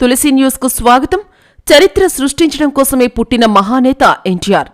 తులసి న్యూస్కు స్వాగతం. చరిత్ర సృష్టించడం కోసమే పుట్టిన మహానేత ఎన్టీఆర్.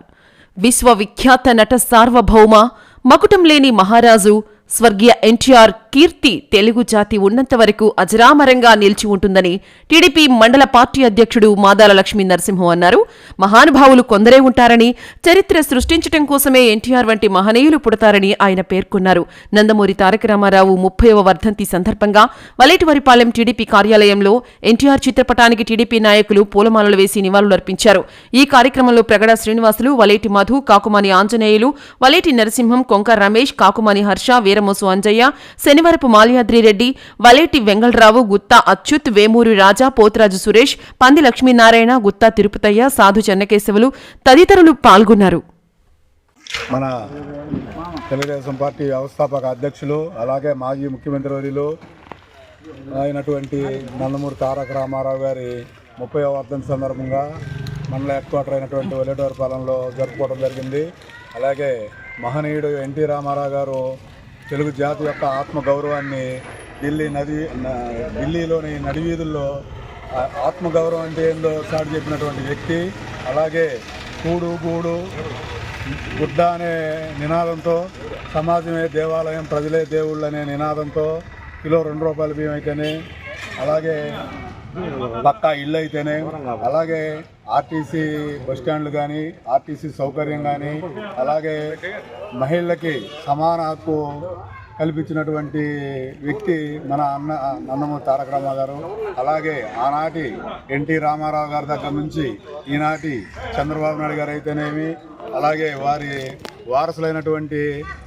విశ్వవిఖ్యాత నట సార్వభౌమ మకుటం లేని మహారాజు స్వర్గీయ ఎన్టీఆర్ కీర్తి తెలుగు జాతి ఉన్నంత వరకు అజరామరంగా నిలిచి ఉంటుందని టీడీపీ మండల పార్టీ అధ్యక్షుడు మాదాల లక్ష్మీ నరసింహం అన్నారు. మహానుభావులు కొందరే ఉంటారని చరిత్ర సృష్టించడం కోసమే ఎన్టీఆర్ వంటి మహనీయులు పుడతారని ఆయన పేర్కొన్నారు. నందమూరి తారక రామారావు ముప్పైవ వర్ధంతి సందర్భంగా వలేటివారిపాలెం టీడీపీ కార్యాలయంలో ఎన్టీఆర్ చిత్రపటానికి టీడీపీ నాయకులు పూలమాలలు వేసి నివాళులర్పించారు. ఈ కార్యక్రమంలో ప్రగడ శ్రీనివాసులు వలేటి మధు కాకుమాని ఆంజనేయులు వలేటి నరసింహం కొంక రమేష్ కాకుమాని హర్ష వీర వీరమోసు అంజయ్య శనివరపు మాల్యాద్రి రెడ్డి వలేటి వెంగళరావు గుత్తా అచ్యుత్ వేమూరి రాజా పోతిరాజు సురేష్ పంది లక్ష్మీనారాయణ గుత్తా తిరుపతయ్య సాధు చెన్నకేశవులు తదితరులు పాల్గొన్నారు. మన తెలుగుదేశం పార్టీ వ్యవస్థాపక అధ్యక్షులు అలాగే మాజీ ముఖ్యమంత్రి వర్యులు అయినటువంటి నందమూరి తారక రామారావు గారి ముప్పై వర్ధంతి సందర్భంగా మండల హెడ్ క్వార్టర్ అయినటువంటి పాలనలో జరుపుకోవడం జరిగింది. అలాగే మహనీయుడు ఎన్టీ రామారావు గారు తెలుగు జాతి యొక్క ఆత్మగౌరవాన్ని ఢిల్లీ నది ఢిల్లీలోని నడివీధుల్లో ఆత్మగౌరవం అంటే ఏందో సార్ చెప్పినటువంటి వ్యక్తి అలాగే కూడు గూడు గుడ్డ అనే నినాదంతో సమాజమే దేవాలయం ప్రజలే దేవుళ్ళు అనే నినాదంతో కిలో రెండు రూపాయల బియ్యం అయితేనే అలాగే పక్కా ఇల్లు అయితేనే. అలాగే ఆర్టీసీ బస్ స్టాండ్లు కానీ ఆర్టీసీ సౌకర్యం కానీ అలాగే మహిళలకి సమాన హక్కు కల్పించినటువంటి వ్యక్తి మన అన్న నందమూరి తారక రామారావు గారు. అలాగే ఆనాటి ఎన్టీ రామారావు గారి దగ్గర నుంచి ఈనాటి చంద్రబాబు నాయుడు గారు అయితేనేమి అలాగే వారి వారసులైనటువంటి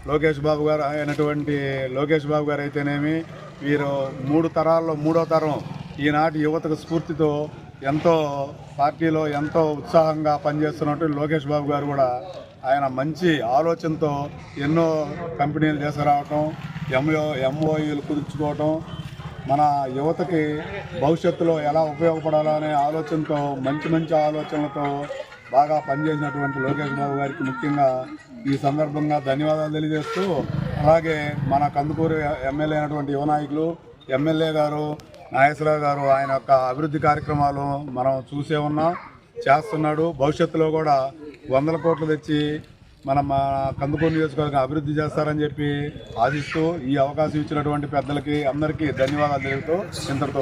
లోకేష్ బాబు గారు అయినటువంటి లోకేష్ బాబు గారు అయితేనేమి వీరు మూడు తరాల్లో మూడో తరం ఈనాటి యువతకు స్ఫూర్తితో ఎంతో పార్టీలో ఎంతో ఉత్సాహంగా పనిచేస్తున్నట్టు లోకేష్ బాబు గారు కూడా ఆయన మంచి ఆలోచనతో ఎన్నో కంపెనీలు తీసుకురావటం ఎంఓ ఎంఓఈలు కుదుర్చుకోవటం మన యువతకి భవిష్యత్తులో ఎలా ఉపయోగపడాలనే ఆలోచనతో మంచి మంచి ఆలోచనలతో బాగా పనిచేసినటువంటి లోకేష్ బాబు గారికి ముఖ్యంగా ఈ సందర్భంగా ధన్యవాదాలు తెలియజేస్తూ అలాగే మన కందుకూరు ఎమ్మెల్యే అయినటువంటి యువ నాయకులు ఎమ్మెల్యే గారు నాగేశ్వరరావు గారు ఆయన యొక్క అభివృద్ధి కార్యక్రమాలు మనం చూసే ఉన్నాం చేస్తున్నాడు. భవిష్యత్తులో కూడా వందల కోట్లు తెచ్చి మన మా కందుకూరు నియోజకవర్గం అభివృద్ధి చేస్తారని చెప్పి ఆశిస్తూ ఈ అవకాశం ఇచ్చినటువంటి పెద్దలకి అందరికీ ధన్యవాదాలు తెలుపుతూ ఇంతటితో